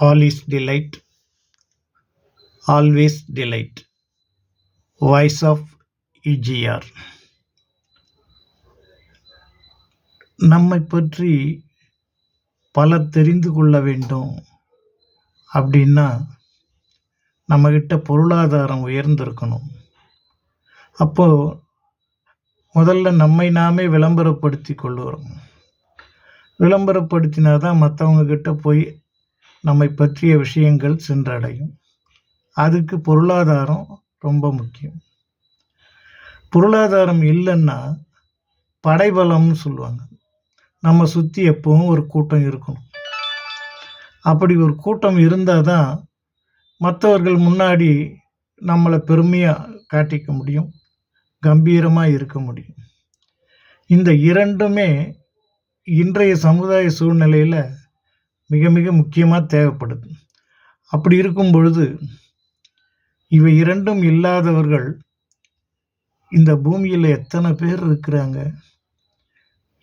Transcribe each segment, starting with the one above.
All delight always delight voice of EGR நம்மை பற்றி பலர் தெரிந்து கொள்ள வேண்டும் அப்படின்னா நம்மக்கிட்ட பொருளாதாரம் உயர்ந்திருக்கணும். அப்போது முதல்ல நம்மை நாமே விளம்பரப்படுத்தி கொள்ளுறோம் விளம்பரப்படுத்தினா தான் மற்றவங்கக்கிட்ட போய் நம்மை பற்றிய விஷயங்கள் சென்றடையும். அதுக்கு பொருளாதாரம் ரொம்ப முக்கியம். பொருளாதாரம் இல்லைன்னா படைபலம்னு சொல்லுவாங்க. நம்ம சுற்றி எப்பவும் ஒரு கூட்டம் இருக்கணும். அப்படி ஒரு கூட்டம் இருந்தால் தான் மற்றவர்கள் முன்னாடி நம்மளை பெருமையாக காட்டிக்க முடியும். கம்பீரமாக இருக்க முடியும். இந்த இரண்டுமே இன்றைய சமுதாய சூழ்நிலையில் மிக மிக முக்கியமாக தேவைப்படுது. அப்படி இருக்கும் பொழுது இவை இரண்டும் இல்லாதவர்கள் இந்த பூமியில் எத்தனை பேர் இருக்கிறாங்க?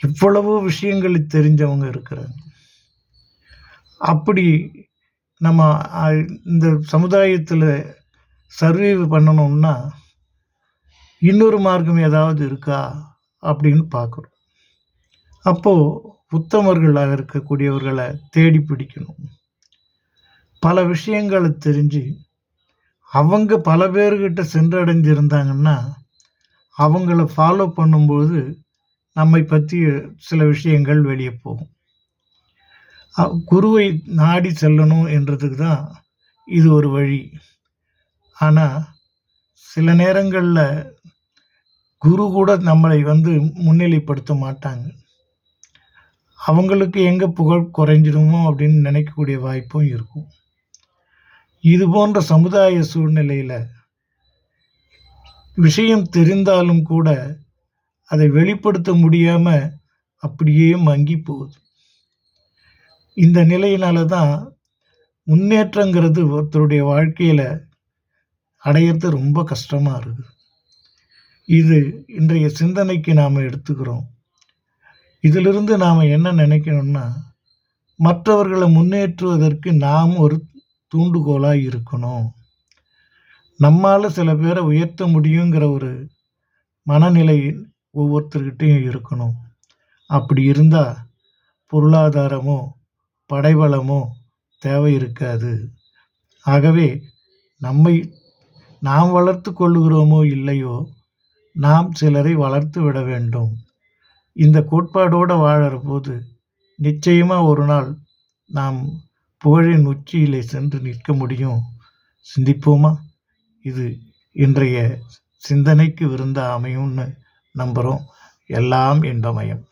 இவ்வளவோ விஷயங்களை தெரிஞ்சவங்க இருக்கிறாங்க. அப்படி நம்ம இந்த சமுதாயத்தில் சர்வைவ் பண்ணணும்னா இன்னொரு மார்க்கம் ஏதாவது இருக்கா அப்படின்னு பார்க்குறோம். அப்போது உத்தமர்களாக இருக்கக்கூடியவர்களை தேடி பிடிக்கணும். பல விஷயங்களை தெரிஞ்சு அவங்க பல பேர்கிட்ட சென்றடைஞ்சிருந்தாங்கன்னா அவங்கள ஃபாலோ பண்ணும்போது நம்மை பற்றி சில விஷயங்கள் வெளியே போகும். குருவை நாடி செல்லணும் என்றதுக்கு தான் இது ஒரு வழி. ஆனால் சில நேரங்களில் குரு கூட நம்மளை வந்து முன்னிலைப்படுத்த மாட்டாங்க. அவங்களுக்கு எங்கே புகழ் குறைஞ்சிடுமோ அப்படின்னு நினைக்கக்கூடிய வாய்ப்பும் இருக்கும். இது போன்ற சமுதாய சூழ்நிலையில் விஷயம் தெரிந்தாலும் கூட அதை வெளிப்படுத்த முடியாமல் அப்படியே மங்கி போகுது. இந்த நிலையினால தான் முன்னேற்றங்கிறது ஒருத்தருடைய வாழ்க்கையில் அடையிறது ரொம்ப கஷ்டமாக இருக்குது. இது இன்றைய சிந்தனைக்கு நாம் எடுத்துக்கிறோம். இதிலிருந்து நாம் என்ன நினைக்கணும்னா மற்றவர்களை முன்னேற்றுவதற்கு நாம் ஒரு தூண்டுகோலாக இருக்கணும். நம்மால் சில பேரை உயர்த்த முடியுங்கிற ஒரு மனநிலை ஒவ்வொருத்தர்கிட்டையும் இருக்கணும். அப்படி இருந்தால் பொருளாதாரமோ படைபலமோ தேவை இருக்காது. ஆகவே நம்மை நாம் வளர்த்து கொள்ளுகிறோமோ இல்லையோ நாம் சிலரை வளர்த்து விட வேண்டும். இந்த கோட்பாடோடு வாழற போது நிச்சயமாக ஒரு நாள் நாம் புகழின் உச்சியிலே சென்று நிற்க முடியும். சிந்திப்போமா? இது இன்றைய சிந்தனைக்கு விருந்த அமையும்னு நம்புகிறோம் எல்லாம் இன்பமயம்